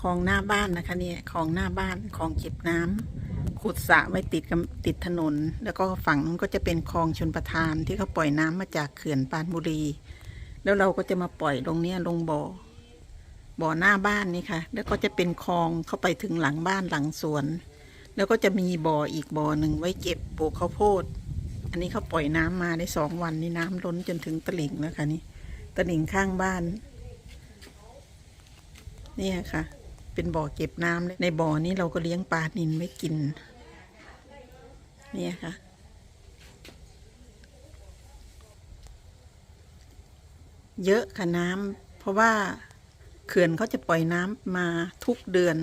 คลองหน้าบ้านนะคะเนี่ยคลองหน้าบ้านคลองเก็บน้ำขุดสระไว้ติดกับติดถนน แล้วก็ฝั่งนู้นก็จะเป็นคลองชนประทานที่เขาปล่อยน้ำมาจากเขื่อนปานบุรี แล้วเราก็จะมาปล่อยลงเนี้ยลงบ่อ บ่อหน้าบ้านนี่ค่ะ แล้วก็จะเป็นคลองเข้าไปถึงหลังบ้านหลังสวน แล้วก็จะมีบ่ออีกบ่อหนึ่งไว้เก็บปลูกข้าวโพด อันนี้เขาปล่อยน้ำมาได้สองวันนี่น้ำล้นจนถึงตลิ่งแล้วค่ะนี่ตลิ่งข้างบ้าน เนี่ยค่ะ เป็นบ่อเก็บน้ำเลยในบ่อนี้เราก็เลี้ยงปลานินไว้กิน เนี่ยค่ะ เยอะค่ะน้ำเพราะว่าเขื่อนเขาจะปล่อยน้ำมาทุกเดือน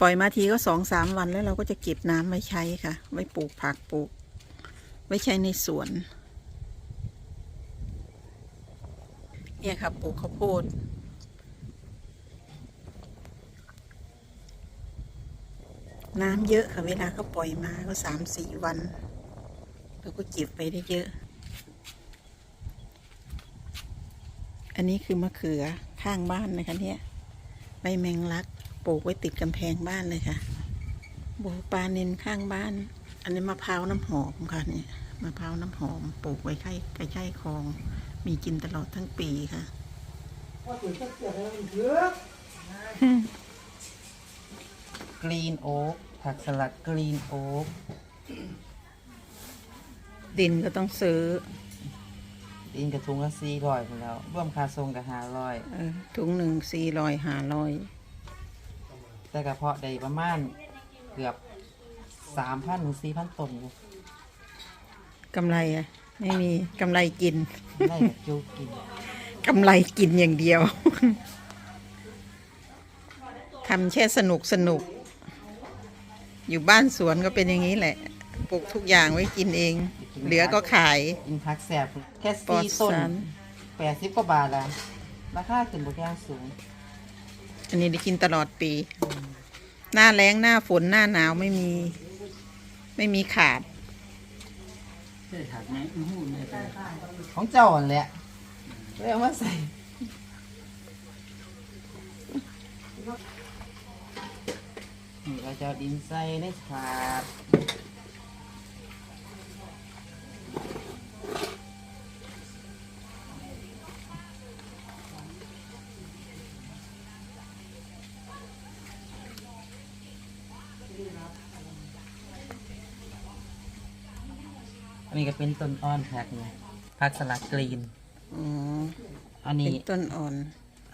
ปล่อยมาทีก็สองสามวันแล้วเราก็จะเก็บน้ำไว้ใช้ค่ะ ไว้ปลูกผักปลูก ไว้ใช้ในสวน เนี่ยค่ะปลูกข้าวโพด น้ำเยอะค่ะเวลาเขาปล่อยมาก็สามสี่วันเราก็เก็บไปได้เยอะ อันนี้คือมะเขือข้างบ้านนะคะเนี่ยใบแมงลักปลูกไว้ติดกำแพงบ้านเลยค่ะบูปลาเนนข้างบ้าน อันนี้มะพร้าวน้ำหอมค่ะเนี่ยมะพร้าวน้ำหอมปลูกไว้ใกล้ใกล้ใกล้คลอง มีกินตลอดทั้งปีค่ะ กรีนโอ๊กผักสลัดกรีนโอ๊กดินก็ต้องซื้อ ดินกระทุงละสี่ร้อยไปแล้วร่วมค่าทรงกับห้าร้อยเออถุงหนึ่งสี่รอยห้าร้อยแต่กระเพาะได้ประมาณเกือบสามพันถึงสี่พันต้นอยู่กำไรอะไม่มีกำไรกิน ได้กับจูกินกำไรกินอย่างเดียว ทำแค่สนุกสนุก อยู่บ้านสวนก็เป็นอย่างนี้แหละ ปลูกทุกอย่างไว้กินเอง เหลือก็ขาย กินพักแสบแค่ปลอสี่ดต้นสารแปดสิบกว่าบาทละราคาขึ้นบนแย่างสูงอันนี้ได้กินตลอดปี หน้าแล้งหน้าฝนหน้าหนาวไม่มี ไม่มีขาดของเจ้าอันแหละเรียกว่าใส่นี่ เราจะเอาดินใส่ในถาดอันนี้ก็เป็นต้นอ้อนผักนี่ผักสลัดกรีนอืมอันเป็นี้นต้นอ่อน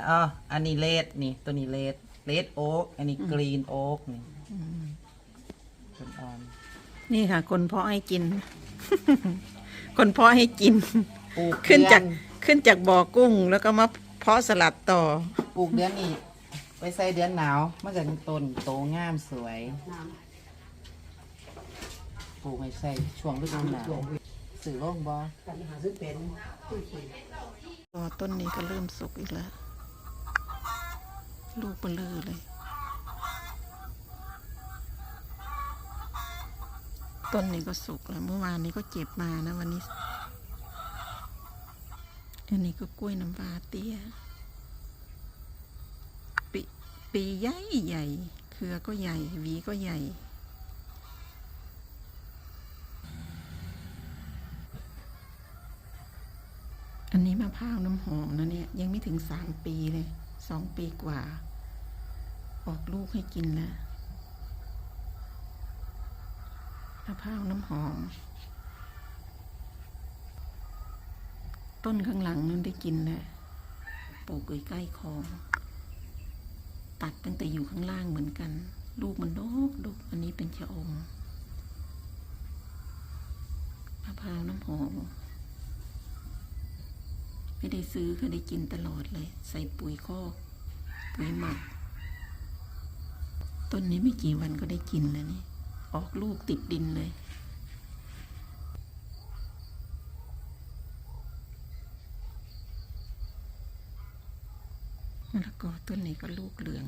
อ๋ออันนี้เลดนี่ ตัวนี้เลด เลดโอ๊กอันนี้กรีนโอ๊กนี่ต้นอ่อนนี่ค่ะ คนเพาะให้กิน คนเพาะให้กิน ปลูกขึ้นจากเดือขึ้นจากบ่อกุ้ง แล้วก็มาเพาะสลัดต่อ ปลูกเดือนนี้ไปใส่เดือนหนาวมันจะต้นโตงามสวย ปลูกให้ใส่ช่วงฤดูหนาวสื่อโล่งบอก็ต้นนี้ก็เริ่มสุกอีกแล้ว ลูกเบลอเลย ต้นนี้ก็สุกแล้วเมื่อวานนี้ก็เจ็บมานะวันนี้ อันนี้ก็กล้วยน้ำว้าเตี้ยปีปีใหญ่ใหญ่ เครือก็ใหญ่หวีก็ใหญ่อันนี้มะพร้าวน้ำหอมนะเนี่ย ยังไม่ถึงสามปีเลย สองปีกว่า ออกลูกให้กินแล้วมะพร้าวน้ำหอม ต้นข้างหลังนั้นได้กินแล้วปลูกใกล้คลองตัดตั้งแต่อยู่ข้างล่างเหมือนกัน ลูกมันดกดกอันนี้เป็นชะอมมะพร้าวน้ำหอม ไม่ได้ซื้อค่ะได้กินตลอดเลย ใส่ปุ๋ยคอกปุ๋ยหมัก ต้นนี้ไม่กี่วันก็ได้กินแล้วนี่ ออกลูกติดดินเลยมะละกอต้นนี้ก็ลูกเหลือง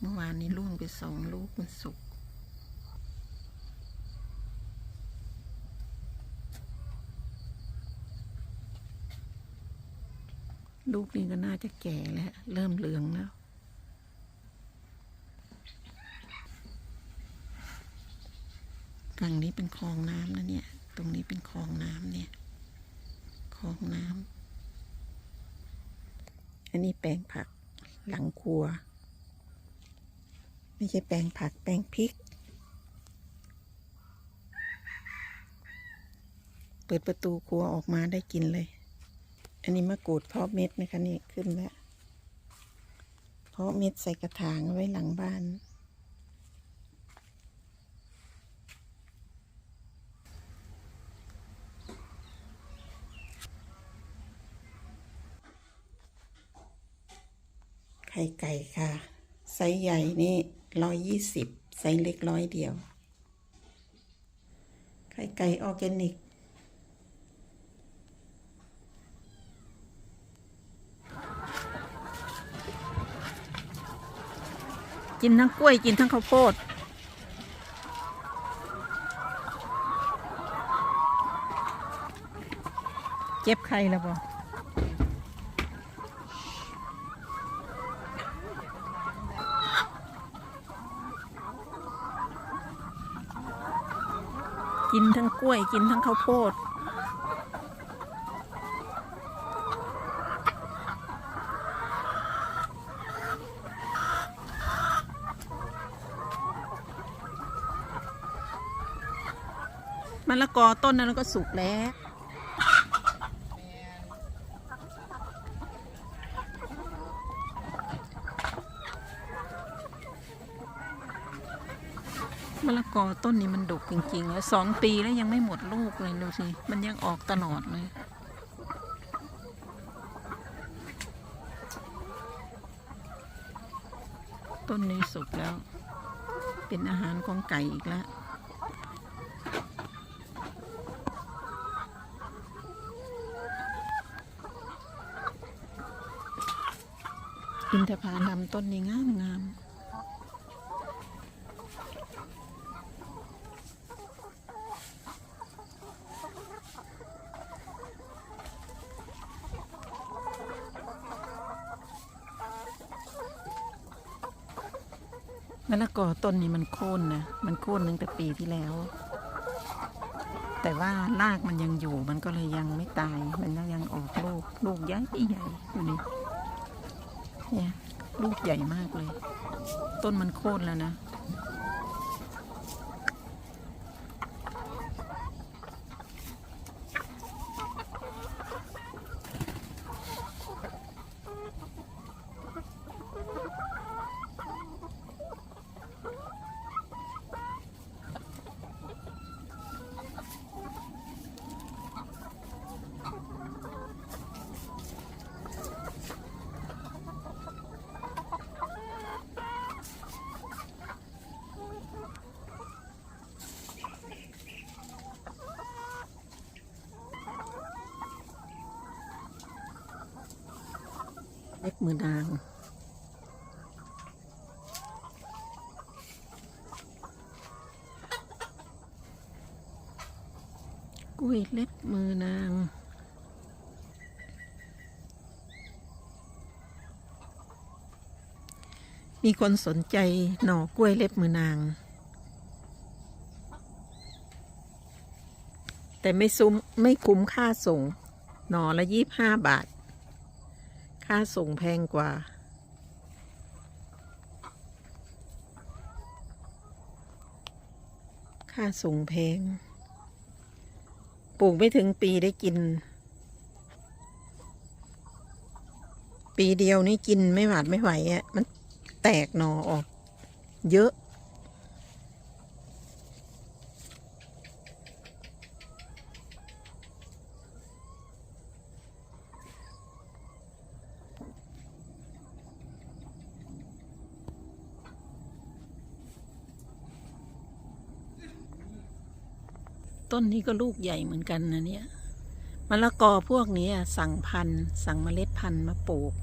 เมื่อวานนี้ร่วงไปสองลูกมันสุก ลูกนี่ก็น่าจะแก่แล้ว เริ่มเหลืองแล้ว ฝั่งนี้เป็นคลองน้ำนะเนี่ย ตรงนี้เป็นคลองน้ำเนี่ย คลองน้ำ อันนี้แปลงผักหลังครัว ไม่ใช่แปลงผักแปลงพริก เปิดประตูครัวออกมาได้กินเลย อันนี้มะกรูดเพาะเม็ดนะคะนี่ขึ้นแล้วเพาะเม็ดใส่กระถางไว้หลังบ้าน ไข่ไก่ค่ะ ไซส์ใหญ่นี่ร้อยยี่สิบไซส์เล็กร้อยเดียว ไข่ไก่ออร์แกนิก กินทั้งกล้วยกินทั้งข้าวโพดเจ็บไข่แล้วบ่กินทั้งกล้วยกินทั้งข้าวโพด ละกอต้นนั้นก็สุกแล้วมะละกอต้นนี้มันดกจริงๆแล้วสองปีแล้วยังไม่หมดลูกเลยดูสิ มันยังออกตลอดเลย ต้นนี้สุกแล้ว เป็นอาหารของไก่อีกแล้ว นทผลัมต้นนี้งามงามมะละกอต้นนี้มันโค่นนะ มันโค่นตั้งแต่ปีที่แล้ว แต่ว่ารากมันยังอยู่ มันก็เลยยังไม่ตาย มันยังออกลูก ลูกใหญ่ใหญ่ดูนี่ เนี่ยลูกใหญ่มากเลย ต้นมันโค่นแล้วนะ เล็บมือนางกล้วยเล็บมือนางมีคนสนใจหน่อกล้วยเล็บมือนาง แต่ไม่ซุ้มไม่คุ้มค่าส่ง หน่อละยี่บห้าบาท ค่าส่งแพงกว่า ค่าส่งแพง ปลูกไม่ถึงปีได้กิน ปีเดียวนี่กินไม่หวาดไม่ไหวอะ่ะ มันแตกหนอออก เยอะ ต้นนี้ก็ลูกใหญ่เหมือนกันนะเนี่ยมะละกอพวกนี้สั่งพันสั่งเมล็ดพันมาปลูก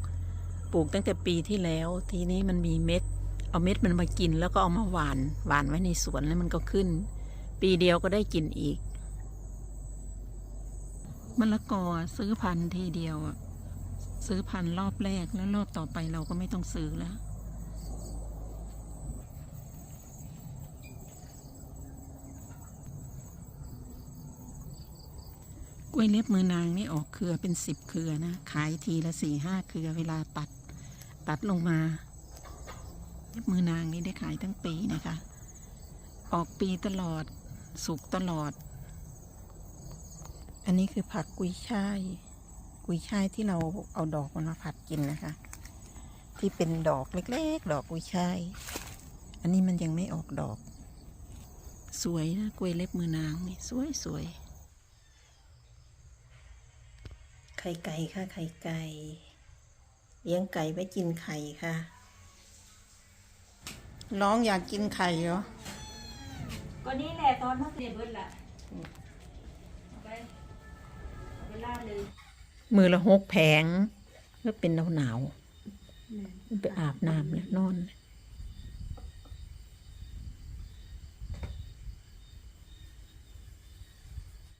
ปลูกตั้งแต่ปีที่แล้ว ทีนี้มันมีเม็ด เอาเม็ดมันมากินแล้วก็เอามาหวาน หวานไว้ในสวนแล้วมันก็ขึ้น ปีเดียวก็ได้กินอีกมะละกอซื้อพันทีเดียว ซื้อพันรอบแรกแล้วรอบต่อไปเราก็ไม่ต้องซื้อแล้ว ล้วยเล็บมือนางนี่ออกเครือเป็นสิบเครือนะ ขายทีละสี่ห้าเครือเวลาตัด ตัดลงมา เล็บมือนางนี่ได้ขายทั้งปีนะคะ ออกปีตลอด สุกตลอด อันนี้คือผักกุยช่าย กุยช่ายที่เราเอาดอกมันมาผัดกินนะคะ ที่เป็นดอกเล็กๆ ดอกกุยช่าย อันนี้มันยังไม่ออกดอก สวยนะกล้วยเล็บมือนางนี่สวยสวย ไข่ไก่ค่ะ ไข่ไก่ เลี้ยงไก่ไว้กินไข่ค่ะ ร้องอยากกินไข่เหรอ ก็นี่แหละตอนพักเรียนเบิดละเอาไปเอาไปล่าเลยมือละหกแผงก็เป็นหนาวหนาวๆไปอาบน้ำแล้วนอน